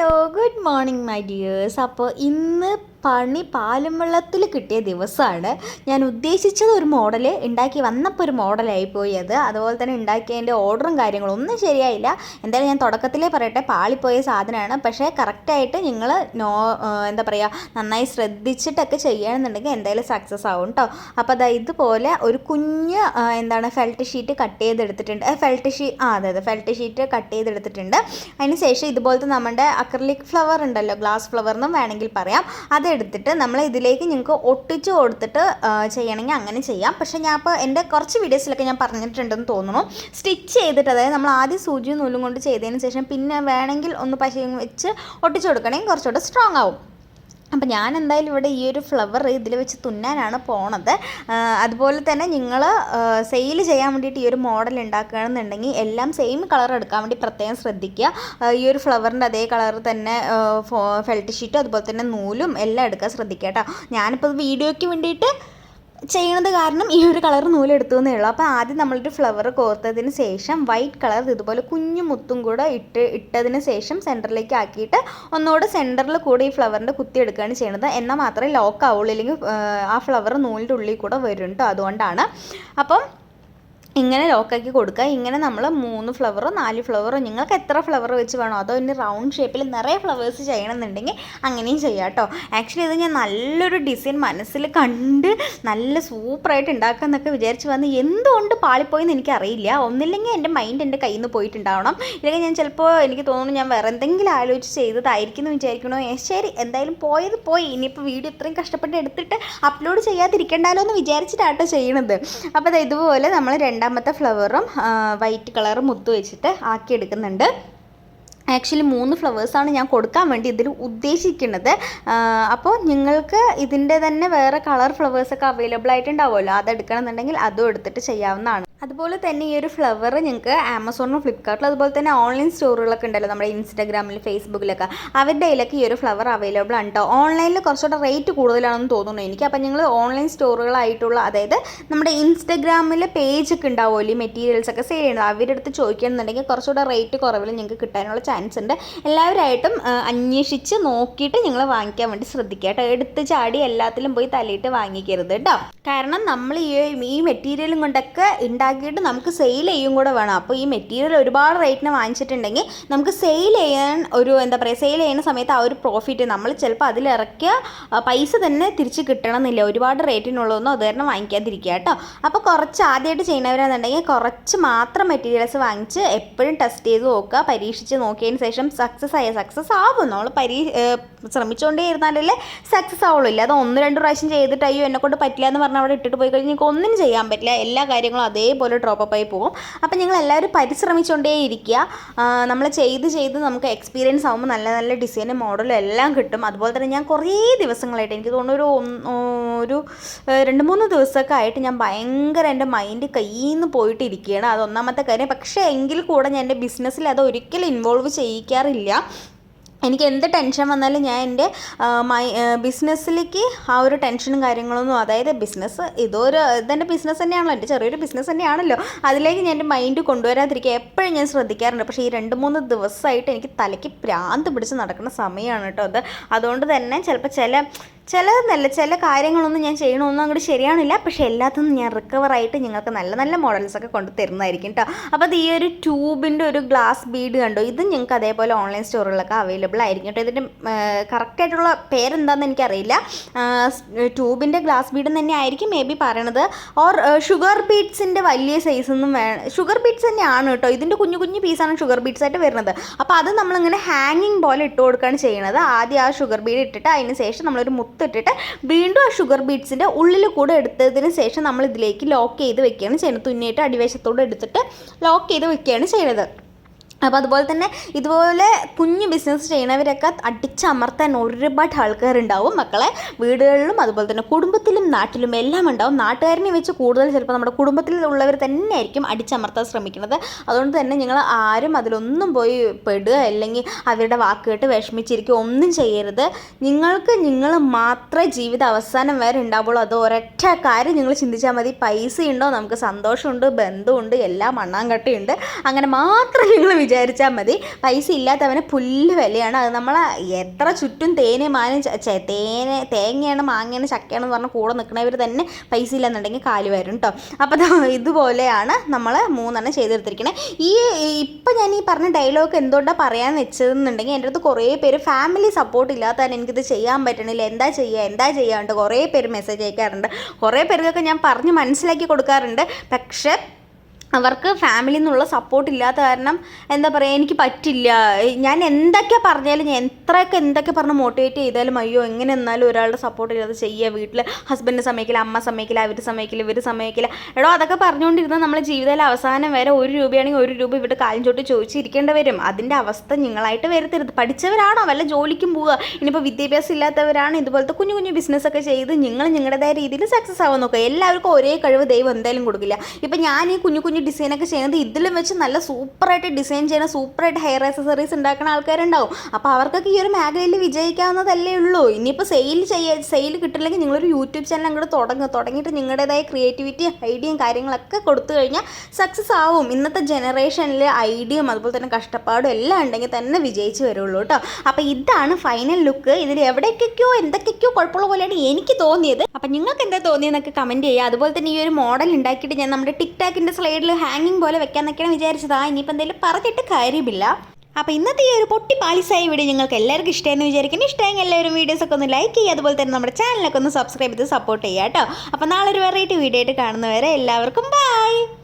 Hello good morning my dears അപ്പോൾ ഇന്ന് പണി പാലും വെള്ളത്തിൽ കിട്ടിയ ദിവസമാണ്. ഞാൻ ഉദ്ദേശിച്ചത് ഒരു മോഡൽ ഉണ്ടാക്കി വന്നപ്പോൾ ഒരു മോഡലായി പോയി അത്. അതുപോലെ തന്നെ ഉണ്ടാക്കിയതിന്റെ ഓർഡറും കാര്യങ്ങളും ഒന്നും ശരിയായില്ല. എന്തായാലും ഞാൻ തുടക്കത്തിലേ പറയട്ടെ പാളിപ്പോയ സാധനമാണ്. പക്ഷേ കറക്റ്റായിട്ട് നിങ്ങൾ നോ എന്താ പറയുക നന്നായി ശ്രദ്ധിച്ചിട്ടൊക്കെ ചെയ്യുകയാണെന്നുണ്ടെങ്കിൽ എന്തായാലും സക്സസ് ആവും കേട്ടോ അപ്പോൾ അതാ ഇതുപോലെ ഒരു കുഞ്ഞ് എന്താണ് ഫെൽറ്റ് ഷീറ്റ് കട്ട് ചെയ്തെടുത്തിട്ടുണ്ട്. ഫെൽറ്റ് ഷീ ആ അതെ അതെ ഫെൽറ്റ് ഷീറ്റ് കട്ട് ചെയ്തെടുത്തിട്ടുണ്ട്. അതിന് ശേഷം ഇതുപോലത്തെ നമ്മുടെ അക്രലിക് ഫ്ലവർ ഉണ്ടല്ലോ ഗ്ലാസ് ഫ്ലവർ എന്നും വേണമെങ്കിൽ പറയാം. അതെടുത്തിട്ട് നമ്മൾ ഇതിലേക്ക് നിങ്ങൾക്ക് ഒട്ടിച്ച് കൊടുത്തിട്ട് ചെയ്യണമെങ്കിൽ അങ്ങനെ ചെയ്യാം. പക്ഷേ ഞാൻ ഇപ്പോൾ എന്റെ കുറച്ച് വീഡിയോസിലൊക്കെ ഞാൻ പറഞ്ഞിട്ടുണ്ടെന്ന് തോന്നുന്നു. സ്റ്റിച്ച് ചെയ്തിട്ട് അതായത് നമ്മൾ ആദ്യം സൂചിയും നൂലും കൊണ്ട് ചെയ്തതിന് ശേഷം പിന്നെ വേണമെങ്കിൽ ഒന്ന് പശയും വെച്ച് ഒട്ടിച്ച് കൊടുക്കണമെങ്കിൽ കുറച്ചുകൂടെ സ്ട്രോങ് ആവും. അപ്പം ഞാൻ എന്തായാലും ഇവിടെ ഈ ഒരു ഫ്ലവർ ഇതിൽ വെച്ച് തുന്നാനാണ് പോണത്. അതുപോലെ തന്നെ നിങ്ങൾ സെയിൽ ചെയ്യാൻ വേണ്ടിയിട്ട് ഈ ഒരു മോഡൽ ഉണ്ടാക്കുകയാണെന്നുണ്ടെങ്കിൽ എല്ലാം സെയിം കളർ എടുക്കാൻ വേണ്ടി പ്രത്യേകം ശ്രദ്ധിക്കുക. ഈ ഒരു ഫ്ലവറിന്റെ അതേ കളർ തന്നെ ഫെൽറ്റ് ഷീറ്റും അതുപോലെ തന്നെ നൂലും എല്ലാം എടുക്കാൻ ശ്രദ്ധിക്കുക കേട്ടോ. ഞാനിപ്പോൾ വീഡിയോയ്ക്ക് വേണ്ടിയിട്ട് ചെയ്യണത് കാരണം ഈ ഒരു കളർ നൂലെടുത്തു എന്നേ ഉള്ളൂ. അപ്പോൾ ആദ്യം നമ്മളൊരു ഫ്ലവർ കോർത്തതിന് ശേഷം വൈറ്റ് കളർ ഇതുപോലെ കുഞ്ഞു മുത്തും കൂടെ ഇട്ട് ഇട്ടതിന് ശേഷം സെന്ററിലേക്ക് ആക്കിയിട്ട് ഒന്നുകൂടെ സെന്ററിൽ കൂടെ ഈ ഫ്ലവറിന്റെ കുത്തി എടുക്കുകയാണ് ചെയ്യുന്നത് എന്നാൽ മാത്രമേ ലോക്ക് ആവുള്ളൂ. ഇല്ലെങ്കിൽ ആ, ഫ്ലവർ നൂലിന്റെ ഉള്ളിൽ കൂടെ വരും കേട്ടോ അതുകൊണ്ടാണ്. അപ്പം ഇങ്ങനെ ലോക്കാക്കി കൊടുക്കുക. ഇങ്ങനെ നമ്മൾ മൂന്ന് ഫ്ലവറോ നാല് ഫ്ലവറോ നിങ്ങൾക്ക് എത്ര ഫ്ലവർ വെച്ച് വേണോ അതോ ഇനി റൗണ്ട് ഷേപ്പിൽ നിറയെ ഫ്ലവേഴ്സ് ചെയ്യണമെന്നുണ്ടെങ്കിൽ അങ്ങനെയും ചെയ്യാം കേട്ടോ. ആക്ച്വലി ഇത് ഞാൻ നല്ലൊരു ഡിസൈൻ മനസ്സിൽ കണ്ട് നല്ല സൂപ്പറായിട്ട് ഉണ്ടാക്കാമെന്നൊക്കെ വിചാരിച്ച് വന്ന് എന്തുകൊണ്ട് പാളിപ്പോയെന്ന് എനിക്കറിയില്ല. ഒന്നില്ലെങ്കിൽ എന്റെ മൈൻഡ് എന്റെ കയ്യിൽ നിന്ന് പോയിട്ടുണ്ടാവണം. ഇല്ലെങ്കിൽ ഞാൻ ചിലപ്പോൾ എനിക്ക് തോന്നുന്നു ഞാൻ വേറെ എന്തെങ്കിലും ആലോചിച്ച് ചെയ്തതായിരിക്കും എന്ന് വിചാരിക്കണോ. ശരി എന്തായാലും പോയത് പോയി. ഇനിയിപ്പോൾ വീഡിയോ ഇത്രയും കഷ്ടപ്പെട്ട് എടുത്തിട്ട് അപ്ലോഡ് ചെയ്യാതിരിക്കണ്ടല്ലോ എന്ന് വിചാരിച്ചിട്ടാട്ടോ ചെയ്യണത്. അപ്പോൾ ഇതുപോലെ നമ്മൾ രണ്ടാമത്തെ ഫ്ലവറും വൈറ്റ് കളർ മുത്ത് വെച്ചിട്ട് ആക്കിയെടുക്കുന്നുണ്ട്. ആക്ച്വലി മൂന്ന് ഫ്ലവേഴ്സാണ് ഞാൻ കൊടുക്കാൻ വേണ്ടി ഇതിൽ ഉദ്ദേശിക്കുന്നത്. അപ്പോൾ നിങ്ങൾക്ക് ഇതിന്റെ തന്നെ വേറെ കളർ ഫ്ലവേഴ്സൊക്കെ അവൈലബിൾ ആയിട്ടുണ്ടാവുമല്ലോ. അതെടുക്കണം എന്നുണ്ടെങ്കിൽ അതും എടുത്തിട്ട് ചെയ്യാവുന്നതാണ്. അതുപോലെ തന്നെ ഈ ഒരു ഫ്ലവർ ഞങ്ങൾക്ക് ആമസോണിലും ഫ്ലിപ്കാർട്ടിലും അതുപോലെ തന്നെ ഓൺലൈൻ സ്റ്റോറുകളൊക്കെ ഉണ്ടല്ലോ നമ്മുടെ ഇൻസ്റ്റാഗ്രാമിൽ ഫേസ്ബുക്കിലൊക്കെ അവരുടെ കയ്യിലൊക്കെ ഈ ഒരു ഫ്ലവർ അവൈലബിൾ ആണ് കേട്ടോ ഓൺലൈനിൽ കുറച്ചുകൂടെ റേറ്റ് കൂടുതലാണെന്ന് തോന്നുന്നു. എനിക്ക് അപ്പം ഞങ്ങൾ ഓൺലൈൻ സ്റ്റോറുകളായിട്ടുള്ള അതായത് നമ്മുടെ ഇൻസ്റ്റാഗ്രാമിൽ പേജ് ഒക്കെ ഉണ്ടാവുമല്ലോ ഈ മെറ്റീരിയൽസ് ഒക്കെ സെയിൽ ചെയ്യുന്നത്? അവരുടെ അടുത്ത് ചോദിക്കണമെന്നുണ്ടെങ്കിൽ കുറച്ചുകൂടെ റേറ്റ് കുറവിൽ ഞങ്ങൾക്ക് കിട്ടാനുള്ള ചാൻസ് ഉണ്ട്. എല്ലാവരായിട്ടും അന്വേഷിച്ച് നോക്കിയിട്ട് ഞങ്ങൾ വാങ്ങിക്കാൻ വേണ്ടി ശ്രദ്ധിക്കുക കേട്ടോ. എടുത്ത് ചാടി എല്ലാത്തിലും പോയി തലയിട്ട് വാങ്ങിക്കരുത് കേട്ടോ കാരണം നമ്മൾ ഈ ഈ മെറ്റീരിയലും കൊണ്ടൊക്കെ ഉണ്ടാക്കിയിട്ട് നമുക്ക് സെയിൽ ചെയ്യും കൂടെ വേണം. അപ്പോൾ ഈ മെറ്റീരിയൽ ഒരുപാട് റേറ്റിന് വാങ്ങിച്ചിട്ടുണ്ടെങ്കിൽ നമുക്ക് സെയിൽ ചെയ്യാൻ ഒരു എന്താ പറയുക സെയിൽ ചെയ്യുന്ന സമയത്ത് ആ ഒരു പ്രോഫിറ്റ് നമ്മൾ ചിലപ്പോൾ അതിലിറക്കിയ പൈസ തന്നെ തിരിച്ച് കിട്ടണമെന്നില്ല. ഒരുപാട് റേറ്റിനുള്ളതൊന്നും അത് കാരണം വാങ്ങിക്കാതിരിക്കുക കേട്ടോ. അപ്പോൾ കുറച്ച് ആദ്യമായിട്ട് ചെയ്യുന്നവരാണെന്നുണ്ടെങ്കിൽ കുറച്ച് മാത്രം മെറ്റീരിയൽസ് വാങ്ങിച്ച് എപ്പോഴും ടെസ്റ്റ് ചെയ്ത് നോക്കുക പരീക്ഷിച്ച് നോക്കിയതിന് ശേഷം സക്സസ് ആയ സക്സസ് ആവും നമ്മൾ പരീ ശ്രമിച്ചുകൊണ്ടേ ഇരുന്നാലല്ലേ സക്സസ് ആവുള്ളൂ. അത് ഒന്ന് രണ്ട് പ്രാവശ്യം ചെയ്തിട്ട് അയ്യോ എന്നെ കൊണ്ട് പറ്റില്ല എന്ന് പറഞ്ഞാൽ അവിടെ ഇട്ടിട്ട് പോയി കഴിഞ്ഞാൽ നിങ്ങൾക്ക് ഒന്നും ചെയ്യാൻ പറ്റില്ല. എല്ലാ കാര്യങ്ങളും അതേപോലെ ഡ്രോപ്പ് ആയി പോകും. അപ്പം നിങ്ങൾ എല്ലാവരും പരിശ്രമിച്ചുകൊണ്ടേ ഇരിക്കുക. നമ്മൾ ചെയ്ത് ചെയ്ത് നമുക്ക് എക്സ്പീരിയൻസ് ആകുമ്പോൾ നല്ല നല്ല ഡിസൈനും മോഡലും എല്ലാം കിട്ടും. അതുപോലെ തന്നെ ഞാൻ കുറേ ദിവസങ്ങളായിട്ട് എനിക്ക് തോന്നുന്നു ഒരു ഒരു രണ്ട് മൂന്ന് ദിവസമൊക്കെ ആയിട്ട് ഞാൻ ഭയങ്കര എന്റെ മൈൻഡ് കയ്യിൽ നിന്ന് പോയിട്ട് ഇരിക്കുകയാണ് അത് ഒന്നാമത്തെ കാര്യം. പക്ഷേ എങ്കിൽ കൂടെ ഞാൻ എന്റെ ബിസിനസ്സിൽ അത് ഒരിക്കലും ഇൻവോൾവ് ചെയ്യിക്കാറില്ല എനിക്ക് എന്ത് ടെൻഷൻ വന്നാലും ഞാൻ എന്റെ മൈ ബിസിനസ്സിലേക്ക് ആ ഒരു ടെൻഷനും കാര്യങ്ങളൊന്നും അതായത് ബിസിനസ് ഇതൊരു ഇതെന്റെ ബിസിനസ് തന്നെയാണല്ലോ എന്റെ ചെറിയൊരു ബിസിനസ് തന്നെയാണല്ലോ. അതിലേക്ക് ഞാൻ എന്റെ മൈൻഡ് കൊണ്ടുവരാതിരിക്കുക എപ്പോഴും ഞാൻ ശ്രദ്ധിക്കാറുണ്ട്. പക്ഷേ ഈ രണ്ട് മൂന്ന് ദിവസമായിട്ട് എനിക്ക് തലയ്ക്ക് പ്രാന്ത് പിടിച്ച് നടക്കുന്ന സമയമാണ് കേട്ടോ അത്. അതുകൊണ്ട് തന്നെ ചിലപ്പോൾ ചില ചിലതെന്നല്ല ചില കാര്യങ്ങളൊന്നും ഞാൻ ചെയ്യണമൊന്നും അങ്ങോട്ട് ശരിയാണില്ല പക്ഷേ എല്ലാത്തിനും ഞാൻ റിക്കവർ ആയിട്ട് നിങ്ങൾക്ക് നല്ല നല്ല മോഡൽസൊക്കെ കൊണ്ട് തരുന്നതായിരിക്കും കേട്ടോ അപ്പോൾ അത് ഈ ഒരു ട്യൂബിന്റെ ഒരു ഗ്ലാസ് ബീഡ് കണ്ടോ? ഇത് ഞങ്ങൾക്ക് അതേപോലെ ഓൺലൈൻ സ്റ്റോറുകളിലൊക്കെ അവൈലബിൾ ആയിരിക്കും കേട്ടോ ഇതിന്റെ കറക്റ്റായിട്ടുള്ള പേരെന്താണെന്ന് എനിക്കറിയില്ല. ട്യൂബിന്റെ ഗ്ലാസ് ബീഡ് തന്നെ ആയിരിക്കും മേ ബി പറയണത്. ഓർ ഷുഗർ ബീഡ്സിന്റെ വലിയ സൈസൊന്നും വേണം ഷുഗർ ബീഡ്സ് തന്നെയാണ് കേട്ടോ ഇതിന്റെ കുഞ്ഞു കുഞ്ഞു പീസാണ് ഷുഗർ ബീഡ്സ് ആയിട്ട് വരുന്നത്. അപ്പോൾ അത് നമ്മളിങ്ങനെ ഹാങ്ങിങ് പോലെ ഇട്ട് കൊടുക്കുകയാണ് ചെയ്യുന്നത് ആദ്യം ആ ഷുഗർ ബീഡ് ഇട്ടിട്ട് അതിന് ശേഷം നമ്മളൊരു മുത്തിട്ടിട്ട് വീണ്ടും ആ ഷുഗർ ബീഡ്സിന്റെ ഉള്ളിൽ കൂടെ എടുത്തതിന് ശേഷം നമ്മൾ ഇതിലേക്ക് ലോക്ക് ചെയ്ത് വെക്കുകയാണ് ചെയ്യുന്നത്. തുന്നിയിട്ട് അടിവശത്തോടെ എടുത്തിട്ട് ലോക്ക് ചെയ്ത് വെക്കുകയാണ് ചെയ്യുന്നത്. അപ്പോൾ അതുപോലെ തന്നെ ഇതുപോലെ കുഞ്ഞു ബിസിനസ് ചെയ്യണവരൊക്കെ അടിച്ചമർത്താൻ ഒരുപാട് ആൾക്കാരുണ്ടാവും. മക്കളെ വീടുകളിലും അതുപോലെ തന്നെ കുടുംബത്തിലും നാട്ടിലും എല്ലാം ഉണ്ടാവും. നാട്ടുകാരനെ വെച്ച് കൂടുതൽ ചിലപ്പോൾ നമ്മുടെ കുടുംബത്തിൽ ഉള്ളവർ തന്നെ ആയിരിക്കും അടിച്ചമർത്താൻ ശ്രമിക്കുന്നത്. അതുകൊണ്ട് തന്നെ നിങ്ങൾ ആരും അതിലൊന്നും പോയി പെടുക അല്ലെങ്കിൽ അവരുടെ വാക്ക് കേട്ട് വിഷമിച്ചിരിക്കുക ഒന്നും ചെയ്യരുത്. നിങ്ങൾക്ക് നിങ്ങൾ മാത്രമേ ജീവിത അവസാനം വരെ ഉണ്ടാവുള്ളൂ. അത് ഒരൊറ്റ കാര്യം നിങ്ങൾ ചിന്തിച്ചാൽ മതി. പൈസ ഉണ്ടോ നമുക്ക് സന്തോഷമുണ്ട് ബന്ധമുണ്ട് എല്ലാം മണ്ണാങ്കട്ടയുണ്ട്. അങ്ങനെ മാത്രം നിങ്ങൾ വിചാരിച്ചാൽ മതി. പൈസ ഇല്ലാത്തവന് പുല്ല് വിലയാണ്. അത് നമ്മൾ എത്ര ചുറ്റും തേനെ മാനും തേനെ തേങ്ങയാണ് മാങ്ങയാണ് ചക്കയാണെന്ന് പറഞ്ഞ് കൂടെ നിൽക്കുന്നവർ തന്നെ പൈസ ഇല്ലെന്നുണ്ടെങ്കിൽ കാൽ വരും കേട്ടോ അപ്പോൾ ദാ ഇതുപോലെയാണ് നമ്മൾ മൂന്നെണ്ണം ചെയ്തെടുത്തിരിക്കണേ. ഈ ഇപ്പം ഞാൻ ഈ പറഞ്ഞ ഡയലോഗ് എന്തുകൊണ്ടാണ് പറയാൻ വെച്ചതെന്നുണ്ടെങ്കിൽ എന്റെ അടുത്ത് കുറേ പേര് ഫാമിലി സപ്പോർട്ട് ഇല്ലാത്തതാണ് എനിക്കിത് ചെയ്യാൻ പറ്റണില്ല. എന്താ ചെയ്യുക എന്താ ചെയ്യാണ്ട് കുറേ പേര് മെസ്സേജ് അയക്കാറുണ്ട്. കുറേ പേർക്കൊക്കെ ഞാൻ പറഞ്ഞ് മനസ്സിലാക്കി കൊടുക്കാറുണ്ട്. പക്ഷേ അവർക്ക് ഫാമിലിയിൽ നിന്നുള്ള സപ്പോർട്ട് ഇല്ലാത്ത കാരണം എന്താ പറയുക എനിക്ക് പറ്റില്ല. ഞാൻ എന്തൊക്കെ പറഞ്ഞാലും ഞാൻ എത്രയൊക്കെ എന്തൊക്കെ പറഞ്ഞ് മോട്ടിവേറ്റ് ചെയ്താലും അയ്യോ എങ്ങനെ എന്നാലും ഒരാളുടെ സപ്പോർട്ട് ഇല്ലാതെ ചെയ്യുക വീട്ടിൽ ഹസ്ബൻഡ് സമയക്കില്ല അമ്മ സമയക്കില്ല അവർ സമയക്കില്ല ഇവർ സമയക്കില്ല എടോ അതൊക്കെ പറഞ്ഞുകൊണ്ടിരുന്ന നമ്മളെ ജീവിതത്തിൽ അവസാനം വരെ ഒരു രൂപയാണെങ്കിൽ ഒരു രൂപ ഇവിടെ കാലം ചോട്ട് ചോദിച്ചിരിക്കേണ്ടി വരും അതിന്റെ അവസ്ഥ നിങ്ങളായിട്ട് വരുത്തരുത്. പഠിച്ചവരാണോ? വല്ല ജോലിക്കും പോവുക. ഇനിയിപ്പോൾ വിദ്യാഭ്യാസം ഇല്ലാത്തവരാണ് ഇതുപോലത്തെ കുഞ്ഞു കുഞ്ഞു ബിസിനസ്സൊക്കെ ചെയ്ത് നിങ്ങൾ നിങ്ങളുടേതായ രീതിയിൽ സക്സസ് ആവാൻ നോക്കുക. എല്ലാവർക്കും ഒരേ കഴിവ് ദൈവം എന്തായാലും കൊടുക്കില്ല. ഇപ്പം ഞാൻ ഈ കുഞ്ഞു കുഞ്ഞു ഡിസൈനൊക്കെ ചെയ്യുന്നത് ഇതിലും വെച്ച് നല്ല സൂപ്പറായിട്ട് ഡിസൈൻ ചെയ്യുന്ന സൂപ്പറായിട്ട് ഹെയർ ആക്സസറീസ് ഉണ്ടാക്കുന്ന ആൾക്കാരുണ്ടാവും. അപ്പോൾ അവർക്കൊക്കെ ഈ ഒരു മേഖലയിൽ വിജയിക്കാവുന്നതല്ലേ ഉള്ളൂ. ഇനിയിപ്പോൾ സെയിൽ ചെയ്യ സെയിൽ കിട്ടില്ലെങ്കിൽ നിങ്ങളൊരു യൂട്യൂബ് ചാനൽ അങ്ങോട്ട് തുടങ്ങുക തുടങ്ങിയിട്ട് നിങ്ങളുടേതായ ക്രിയേറ്റിവിറ്റി ഐഡിയയും കാര്യങ്ങളൊക്കെ കൊടുത്തു കഴിഞ്ഞാൽ സക്സസ് ആവും. ഇന്നത്തെ ജനറേഷനിൽ ഐഡിയയും അതുപോലെ തന്നെ കഷ്ടപ്പാടും എല്ലാം ഉണ്ടെങ്കിൽ തന്നെ വിജയിച്ച് വരുള്ളൂ കേട്ടോ. അപ്പോൾ ഇതാണ് ഫൈനൽ ലുക്ക് ഇതിൽ എവിടേക്കൊക്കെയോ എന്തൊക്കെയോ കുഴപ്പമുള്ള പോലെയാണ് എനിക്ക് തോന്നിയത്. അപ്പം നിങ്ങൾക്ക് എന്താ തോന്നിയെന്നൊക്കെ കമന്റ് ചെയ്യുക. അതുപോലെ തന്നെ ഈ ഒരു മോഡൽ ഉണ്ടാക്കിയിട്ട് ഞാൻ നമ്മുടെ ടിക് ടാക്കിന്റെ സ്ലൈഡിൽ ഹാങ്ങിങ് പോലെ വെക്കാൻ വിചാരിച്ചത്. ആ ഇനിയിപ്പോൾ എന്തെങ്കിലും പറഞ്ഞിട്ട് കാര്യമില്ല. അപ്പോൾ ഇന്നത്തെ ഈ ഒരു പൊട്ടി പാളിസായ വീഡിയോ നിങ്ങൾക്ക് എല്ലാവർക്കും ഇഷ്ടമെന്ന് വിചാരിക്കുന്നു. ഇഷ്ടമെങ്കിൽ എല്ലാവരും വീഡിയോസൊക്കെ ഒന്ന് ലൈക്ക് ചെയ്യുക. അതുപോലെ തന്നെ നമ്മുടെ ചാനലൊക്കെ ഒന്ന് സബ്സ്ക്രൈബ് ചെയ്ത് സപ്പോർട്ട് ചെയ്യുക കേട്ടോ. അപ്പോൾ നാളെ ഒരു വെറൈറ്റി വീഡിയോ ആയിട്ട് കാണുന്നവരെ എല്ലാവർക്കും ബൈ